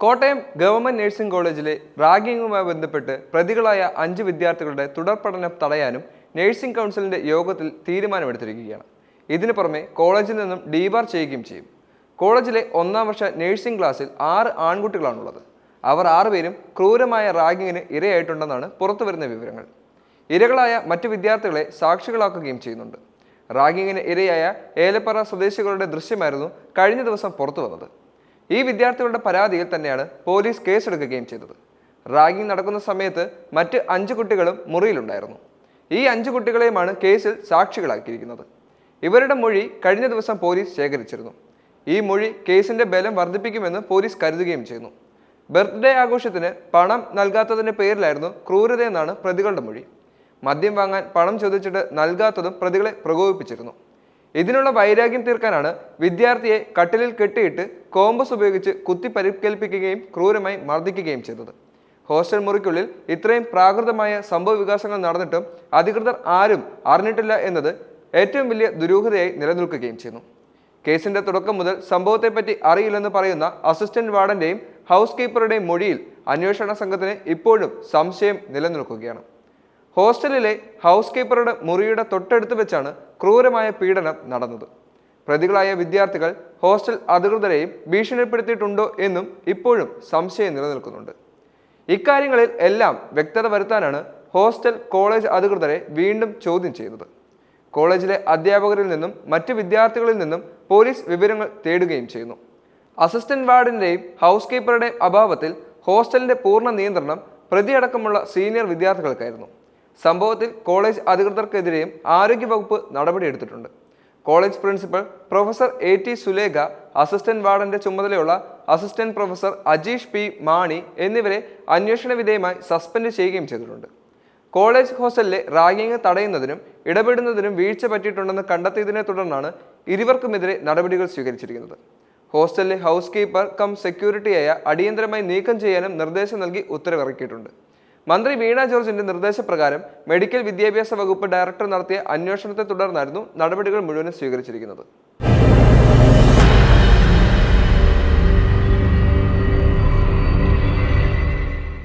Kottayam government nursing കോളേജിലെ റാഗിങ്ങുമായി ബന്ധപ്പെട്ട് പ്രതികളായ അഞ്ച് വിദ്യാർത്ഥികളുടെ തുടർ പഠനം തടയാനും നഴ്സിംഗ് കൗൺസിലിന്റെ യോഗത്തിൽ തീരുമാനമെടുത്തിരിക്കുകയാണ്. ഇതിനു പുറമെ കോളേജിൽ നിന്നും ഡീബാർ ചെയ്യുകയും ചെയ്യും. കോളേജിലെ ഒന്നാം വർഷ നഴ്സിംഗ് ക്ലാസ്സിൽ ആറ് ആൺകുട്ടികളാണുള്ളത്. അവർ ആറുപേരും ക്രൂരമായ റാഗിങ്ങിന് ഇരയായിട്ടുണ്ടെന്നാണ് പുറത്തുവരുന്ന വിവരങ്ങൾ. ഇരകളായ മറ്റു വിദ്യാർത്ഥികളെ സാക്ഷികളാക്കുകയും ചെയ്യുന്നുണ്ട്. റാഗിങ്ങിന് ഇരയായ ഏലപ്പറ സ്വദേശികളുടെ ദൃശ്യമായിരുന്നു കഴിഞ്ഞ ദിവസം പുറത്തു വന്നത് ഈ വിദ്യാർത്ഥികളുടെ പരാതിയിൽ തന്നെയാണ് പോലീസ് കേസെടുക്കുകയും ചെയ്തത്. റാഗിംഗ് നടക്കുന്ന സമയത്ത് മറ്റ് അഞ്ച് കുട്ടികളും മുറിയിലുണ്ടായിരുന്നു. ഈ അഞ്ച് കുട്ടികളെയുമാണ് കേസിൽ സാക്ഷികളാക്കിയിരിക്കുന്നത്. ഇവരുടെ മൊഴി കഴിഞ്ഞ ദിവസം പോലീസ് ശേഖരിച്ചിരുന്നു. ഈ മൊഴി കേസിന്റെ ബലം വർദ്ധിപ്പിക്കുമെന്ന് പോലീസ് കരുതുകയും ചെയ്യുന്നു. ബർത്ത്ഡേ ആഘോഷത്തിന് പണം നൽകാത്തതിന്റെ പേരിലായിരുന്നു ക്രൂരതയെന്നാണ് പ്രതികളുടെ മൊഴി. മദ്യം വാങ്ങാൻ പണം ചോദിച്ചിട്ട് നൽകാത്തതും പ്രതികളെ പ്രകോപിപ്പിച്ചിരുന്നു. ഇതിനുള്ള വൈരാഗ്യം തീർക്കാനാണ് വിദ്യാർത്ഥിയെ കട്ടിലിൽ കെട്ടിയിട്ട് കോമ്പസ് ഉപയോഗിച്ച് കുത്തി പരിക്കേൽപ്പിക്കുകയും ക്രൂരമായി മർദ്ദിക്കുകയും ചെയ്തത്. ഹോസ്റ്റൽ മുറിക്കുള്ളിൽ ഇത്രയും പ്രാകൃതമായ സംഭവ വികാസങ്ങൾ നടന്നിട്ടും അധികൃതർ ആരും അറിഞ്ഞിട്ടില്ല എന്നത് ഏറ്റവും വലിയ ദുരൂഹതയായി നിലനിൽക്കുകയും ചെയ്യുന്നു. കേസിന്റെ തുടക്കം മുതൽ സംഭവത്തെപ്പറ്റി അറിയില്ലെന്ന് പറയുന്ന അസിസ്റ്റന്റ് വാർഡന്റെയും ഹൗസ് കീപ്പറുടെയും മൊഴിയിൽ അന്വേഷണ സംഘത്തിന് ഇപ്പോഴും സംശയം നിലനിൽക്കുകയാണ്. ഹോസ്റ്റലിലെ ഹൗസ് കീപ്പറുടെ മുറിയുടെ തൊട്ടടുത്ത് വെച്ചാണ് ക്രൂരമായ പീഡനം നടന്നത്. പ്രതികളായ വിദ്യാർത്ഥികൾ ഹോസ്റ്റൽ അധികൃതരെയും ഭീഷണിപ്പെടുത്തിയിട്ടുണ്ടോ എന്നും ഇപ്പോഴും സംശയം നിലനിൽക്കുന്നുണ്ട്. ഇക്കാര്യങ്ങളിൽ എല്ലാം വ്യക്തത വരുത്താനാണ് ഹോസ്റ്റൽ കോളേജ് അധികൃതരെ വീണ്ടും ചോദ്യം ചെയ്യുന്നത്. കോളേജിലെ അധ്യാപകരിൽ നിന്നും മറ്റ് വിദ്യാർത്ഥികളിൽ നിന്നും പോലീസ് വിവരങ്ങൾ തേടുകയും ചെയ്യുന്നു. അസിസ്റ്റന്റ് വാർഡിന്റെയും ഹൗസ് കീപ്പറുടെയും അഭാവത്തിൽ ഹോസ്റ്റലിന്റെ പൂർണ നിയന്ത്രണം പ്രതിയടക്കമുള്ള സീനിയർ വിദ്യാർത്ഥികൾക്കായിരുന്നു. സംഭവത്തിൽ കോളേജ് അധികൃതർക്കെതിരെയും ആരോഗ്യവകുപ്പ് നടപടിയെടുത്തിട്ടുണ്ട്. College principal professor A T Sulekha assistant വാർഡന്റെ ചുമതലയുള്ള assistant professor Ajeesh P Mani എന്നിവരെ അന്വേഷണ വിധേയമായി സസ്പെൻഡ് ചെയ്യുകയും ചെയ്തിട്ടുണ്ട്. കോളേജ് ഹോസ്റ്റലിലെ റാഗിംഗ് തടയുന്നതിനും ഇടപെടുന്നതിനും വീഴ്ച പറ്റിയിട്ടുണ്ടെന്ന് കണ്ടെത്തിയതിനെ തുടർന്നാണ് ഇരുവർക്കുമെതിരെ നടപടികൾ സ്വീകരിച്ചിരിക്കുന്നത്. ഹോസ്റ്റലിലെ ഹൗസ് കീപ്പർ കം സെക്യൂരിറ്റിയായ അടിയന്തരമായി നീക്കം ചെയ്യാനും നിർദ്ദേശം നൽകി ഉത്തരവിറക്കിയിട്ടുണ്ട്. മന്ത്രി വീണ ജോർജിന്റെ നിർദ്ദേശപ്രകാരം മെഡിക്കൽ വിദ്യാഭ്യാസ വകുപ്പ് ഡയറക്ടർ നടത്തിയ അന്വേഷണത്തെ തുടർന്നായിരുന്നു നടപടികൾ മുഴുവനും സ്വീകരിച്ചിരിക്കുന്നത്